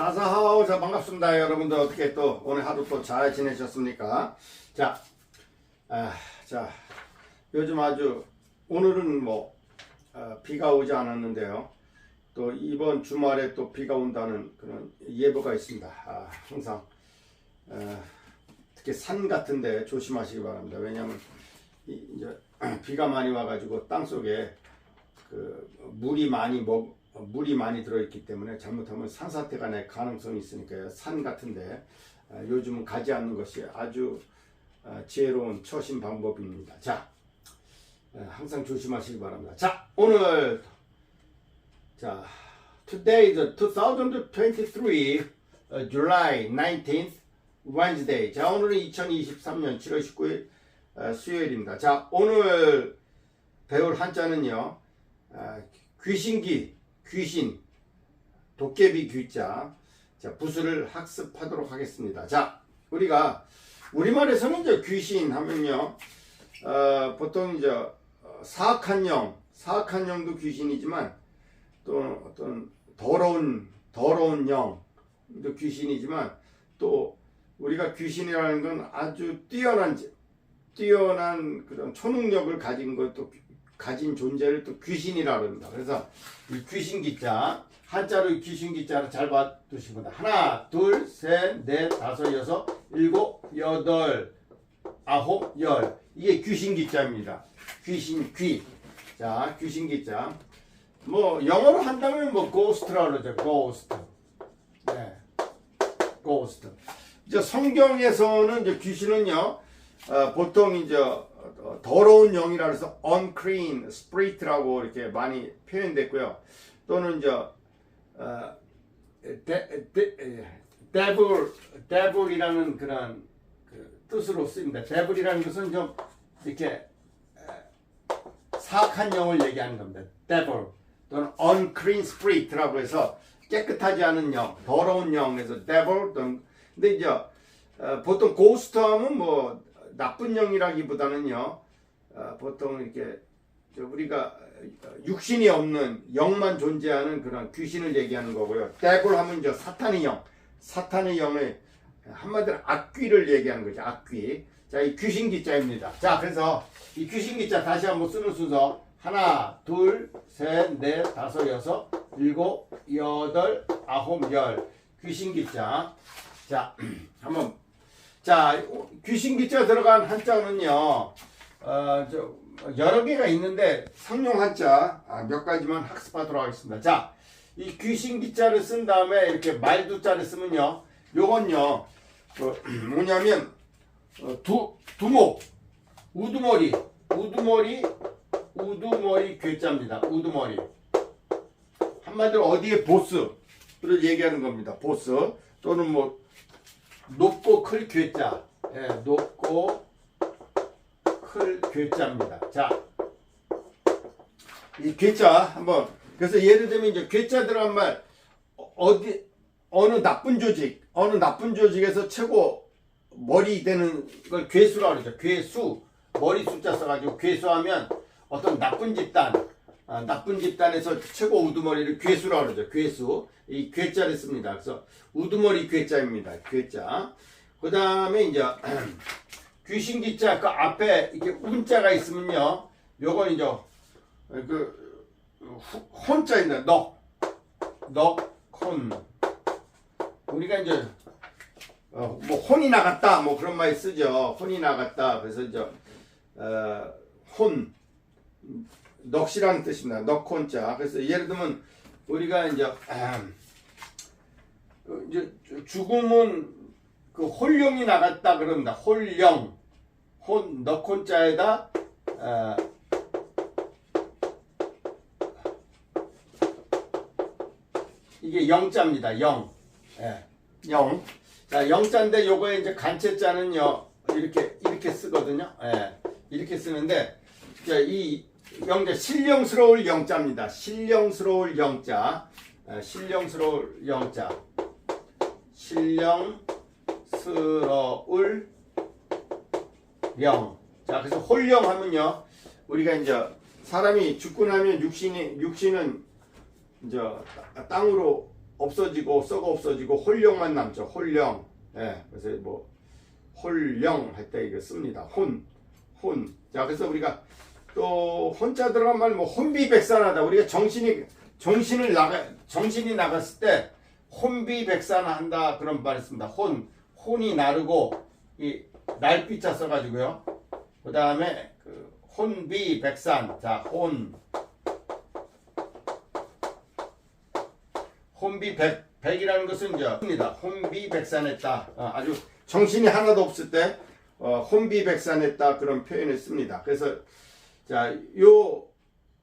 다사하오. 자 반갑습니다. 여러분들 어떻게 또 오늘 하루 또 잘 지내셨습니까? 자, 아, 자 요즘 아주 오늘은 뭐 어, 비가 오지 않았는데요. 또 이번 주말에 또 비가 온다는 그런 예보가 있습니다. 아, 항상 어, 특히 산 같은데 조심하시기 바랍니다. 왜냐하면 이, 이제 비가 많이 와가지고 땅 속에 그 물이 많이 먹 물이 많이 들어있기 때문에 잘못하면 산사태가 날 가능성이 있으니까요. 산 같은데 어, 요즘은 가지 않는 것이 아주 어, 지혜로운 처신 방법입니다. 자, 어, 항상 조심하시기 바랍니다. 자, 오늘 자, today is 2023 uh, July 19th Wednesday. 자, 오늘은 2023년 7월 19일 어, 수요일입니다. 자, 오늘 배울 한자는요. 아, 귀신기, 귀신, 도깨비 귀자, 자, 부수를 학습하도록 하겠습니다. 자, 우리가 우리말에서는 이제 귀신 하면요, 어, 보통 이제 어, 사악한 영, 사악한 영도 귀신이지만 또 어떤 더러운 더러운 영도 귀신이지만 또 우리가 귀신이라는 건 아주 뛰어난 뛰어난 그런 초능력을 가진 것도 가진 존재를 또 귀신이라 그럽니다. 그래서 이 귀신 기자 한자로 이 귀신 기자를 잘 봐두시면 하나, 둘, 셋, 넷, 다섯, 여섯, 일곱, 여덟, 아홉, 열 이게 귀신 기자입니다. 귀신 귀. 자, 귀신 기자. 뭐 영어로 한다면 뭐 고스트라 그러죠. 고스트. 네. 고스트. 이제 성경에서는 이제 귀신은요. 어, 보통 이제 어, 더러운 영이라 해서 unclean spirit라고 이렇게 많이 표현됐고요. 또는 이제 어, 데, 데, devil, devil이라는 그런 그 뜻으로 쓰입니다. devil이라는 것은 좀 이렇게 에, 사악한 영을 얘기하는 겁니다. devil 또는 unclean spirit라고 해서 깨끗하지 않은 영, 더러운 영에서 devil 또는 근데 이제 어, 보통 고스트 하면 뭐 나쁜 영이라기보다는요 어, 보통 이렇게 저 우리가 육신이 없는 영만 존재하는 그런 귀신을 얘기하는 거고요. 데블 하면 저 사탄의 영, 사탄의 영을 한마디로 악귀를 얘기하는 거죠. 악귀. 자, 이 귀신 기자입니다. 자, 그래서 이 귀신 기자 다시 한번 쓰는 순서 하나, 둘, 셋, 넷, 다섯, 여섯, 일곱, 여덟, 아홉, 열 귀신 기자. 자, 한번 자, 귀신 기자 들어간 한자는요, 어, 저, 여러 개가 있는데, 성용 한자, 아, 몇 가지만 학습하도록 하겠습니다. 자, 이 귀신 기자를 쓴 다음에 이렇게 말두자를 쓰면요, 요건요, 그, 뭐냐면, 어, 두, 두목, 우두머리, 우두머리, 우두머리 괴자입니다. 우두머리. 한마디로 어디에 보스를 얘기하는 겁니다. 보스. 또는 뭐, 높고 클 괴자. 예, 높고 클 괴자입니다. 자, 이 괴자 한번 그래서 예를 들면 이제 괴자 들어간 말 어, 어디 어느 나쁜 조직 어느 나쁜 조직에서 최고 머리 되는 걸 괴수라고 그러죠. 괴수 머리 숫자 써가지고 괴수하면 어떤 나쁜 집단 아, 나쁜 집단에서 최고 우두머리를 괴수라고 그러죠. 괴수. 이 괴자를 씁니다. 그래서 우두머리 괴자입니다. 괴자. 그 다음에 이제 귀신 기자 그 앞에 이렇게 운자가 있으면요. 요건 이제 그 후- 혼자입니다. 너. 너, 혼. 우리가 이제 어, 뭐 혼이 나갔다 뭐 그런 말 쓰죠. 혼이 나갔다. 그래서 이제 어, 혼 넋이라는 뜻입니다. 넋혼자. 그래서 예를 들면 우리가 이제 음, 그 이제 죽음은 그 홀령이 나갔다 그럽니다. 홀령 혼 넋혼자에다 어, 이게 영자입니다. 영. 예. 영. 자, 영자인데 요거에 이제 간체자는요. 이렇게 이렇게 쓰거든요. 예. 이렇게 쓰는데 자, 이 영자 신령스러울 영자입니다. 신령스러울 영자. 예, 신령스러울 영자. 신령스러울 영. 자, 그래서 홀령 하면요. 우리가 이제 사람이 죽고 나면 육신이 육신은 이제 땅으로 없어지고 썩어 없어지고 홀령만 남죠. 홀령. 예. 그래서 뭐 홀령 할 때 이거 씁니다. 혼. 혼. 자, 그래서 우리가 또 혼자 들어간 말 뭐 혼비백산하다. 우리가 정신이 정신을 나가 정신이 나갔을 때 혼비백산한다 그런 말 있습니다. 혼 혼이 나르고 이 날비자 써가지고요. 그 다음에 그 혼비백산. 자, 혼 혼비백 백이라는 것은 이제 입니다. 혼비백산했다. 어, 아주 정신이 하나도 없을 때 어, 혼비백산했다 그런 표현을 씁니다. 그래서 자, 요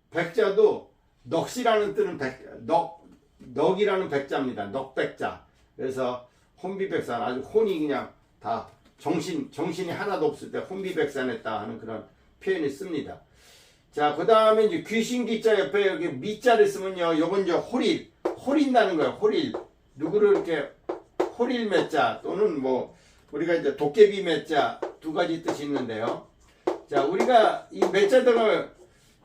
백자도 넋이라는 뜻은 백, 넋, 넋이라는 백자입니다. 넋백자. 그래서 혼비백산 아주 혼이 그냥 다 정신 정신이 하나도 없을 때 혼비백산했다 하는 그런 표현을 씁니다. 자, 그 다음에 이제 귀신 기자 옆에 여기 미자를 쓰면요. 요건 이제 호릴, 호린다는 거예요. 호릴. 누구를 이렇게 호릴 매자 또는 뭐 우리가 이제 도깨비 매자 두 가지 뜻이 있는데요. 자, 우리가 이 매자등을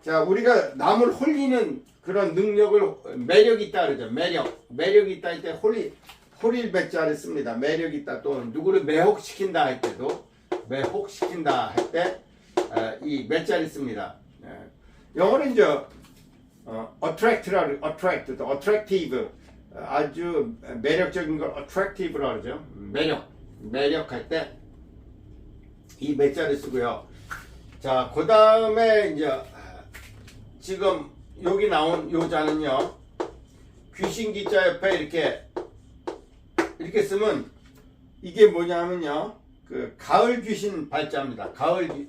자, 우리가 남을 홀리는 그런 능력을 매력 있다 그러죠. 매력. 매력 있다 할 때 홀리 홀릴 매자를 씁니다. 매력 있다 또는 누구를 매혹시킨다 할 때도 매혹시킨다 할 때이 매자를 씁니다. 예. 영어는 이제 어, attract라 attract, 또 attractive 어, 아주 매력적인 걸 attractive라 그러죠. 매력, 매력할 때이 매자를 쓰고요. 자, 그 다음에 이제 아, 지금 여기 나온 요자는요. 귀신 기자 옆에 이렇게 이렇게 쓰면 이게 뭐냐면요. 그 가을 귀신 발자입니다. 가을 귀-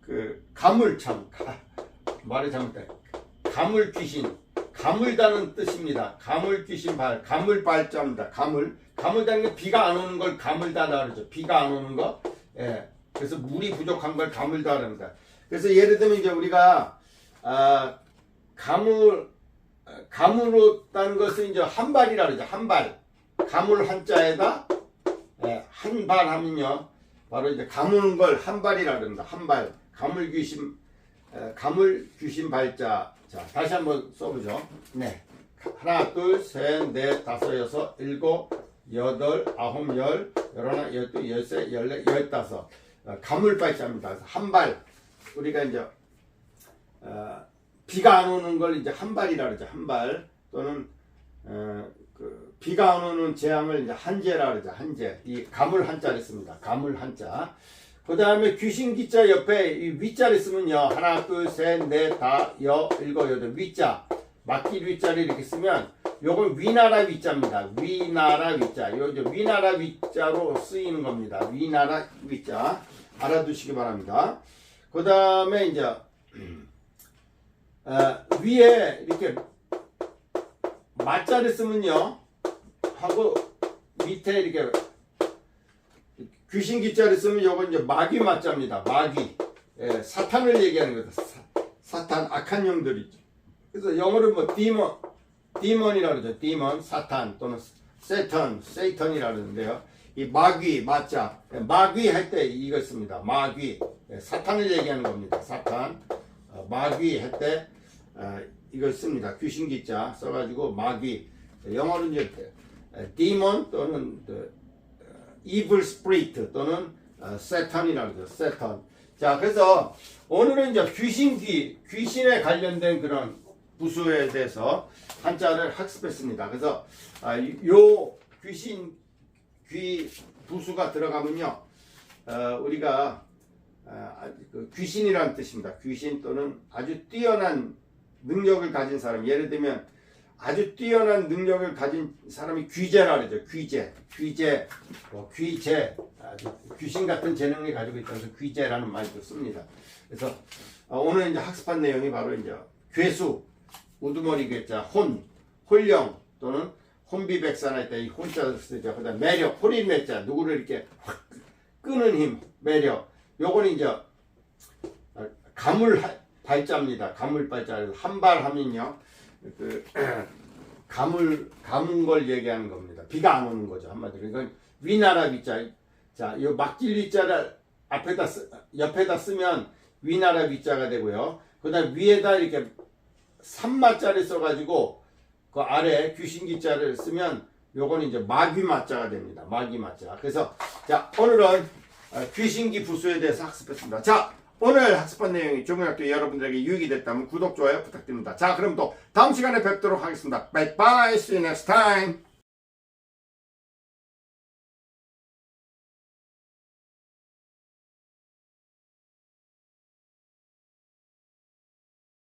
그 가물참 가, 말을 잘못해. 가물 귀신 가물다는 뜻입니다. 가물 귀신 발 가물 발자입니다. 가물 가물다는 게 비가 안 오는 걸 가물다라 그러죠. 비가 안 오는 거. 예. 그래서 물이 부족한 걸 가물다 그럽니다. 그래서 예를 들면 이제 우리가 아 가물 가물었다는 것은 이제 한 발이라 그러죠. 한 발. 가물 한자에다 예, 한발 하면요. 바로 이제 가무는 걸 한 발이라 그럽니다. 한 발. 가물 귀신 에, 가물 귀신 발자. 자, 다시 한번 써보죠. 네. 하나, 둘, 셋, 넷, 다섯, 여섯, 일곱, 여덟, 아홉, 열, 열하나, 열둘, 열세, 열네, 열다섯. 어, 가물 발자입니다. 그래서 한 발. 우리가 이제 어, 비가 안 오는 걸 이제 한 발이라 그러죠. 한 발. 또는 어, 그 비가 안 오는 재앙을 이제 한재라 그러죠. 한재. 이 가물 한자를 씁니다. 가물 한자. 그 다음에 귀신 기자 옆에 이 위자를 쓰면요. 하나, 둘, 셋, 넷, 다, 여, 일곱, 여덟. 위자. 맡길 위자를 이렇게 쓰면 요건 위나라 위자입니다. 위나라 위자. 요 위나라 위자로 쓰이는 겁니다. 위나라 위자. 알아두시기 바랍니다. 그 다음에 이제 어, 위에 이렇게 마자를 쓰면요. 하고 밑에 이렇게 귀신 기자를 쓰면 요건 이제 마귀 마자입니다. 마귀. 예, 사탄을 얘기하는 거다. 사, 탄 악한 영들 있죠. 그래서 영어로 뭐 디먼 디먼이라 그러죠. 디먼 사탄 또는 세턴 세이턴이라 그러는데요. 이 마귀 마자 마귀 할 때 이걸 씁니다. 마귀 예, 사탄을 얘기하는 겁니다. 사탄 어, 마귀 할때 어, 이걸 씁니다. 귀신 기자 써가지고 마귀 영어로 이제 디먼 또는 그, evil spirit 또는 어, 세탄이라고 그러죠. 세탄. 자, 그래서 오늘은 이제 귀신귀, 귀신에 관련된 그런 부수에 대해서 한자를 학습했습니다. 그래서 아, 요 귀신 귀 부수가 들어가면요, 어, 우리가 아, 그 귀신이라는 뜻입니다. 귀신 또는 아주 뛰어난 능력을 가진 사람. 예를 들면 아주 뛰어난 능력을 가진 사람이 귀재라 그러죠. 귀재, 귀재, 뭐 귀재, 아주 귀신 같은 재능을 가지고 있다고 해서 귀재라는 말도 씁니다. 그래서 어, 오늘 이제 학습한 내용이 바로 이제 괴수, 우두머리 괴자, 혼, 홀령 또는 혼비백산할 때 이 혼자를 쓰죠. 그다음 매력, 호린 매자, 누구를 이렇게 확 끄는 힘, 매력. 요거는 이제 어, 가물 하- 발자입니다. 가물 발자 한발 하면요. 그 가물 가문 걸 얘기하는 겁니다. 비가 안 오는 거죠 한마디로. 이건 위나라 위자. 자, 요 막질 위자를 앞에다 쓰, 옆에다 쓰면 위나라 위자가 되고요. 그다음 위에다 이렇게 삼마자를 써가지고 그 아래 귀신 기자를 쓰면 요건 이제 마귀 맞자가 됩니다. 마귀 맞자. 그래서 자 오늘은 어, 귀신기 부수에 대해서 학습했습니다. 자 오늘 학습한 내용이 중고등학교 여러분들에게 유익이 됐다면 구독 좋아요 부탁드립니다. 자 그럼 또 다음 시간에 뵙도록 하겠습니다. Bye bye. See you next time.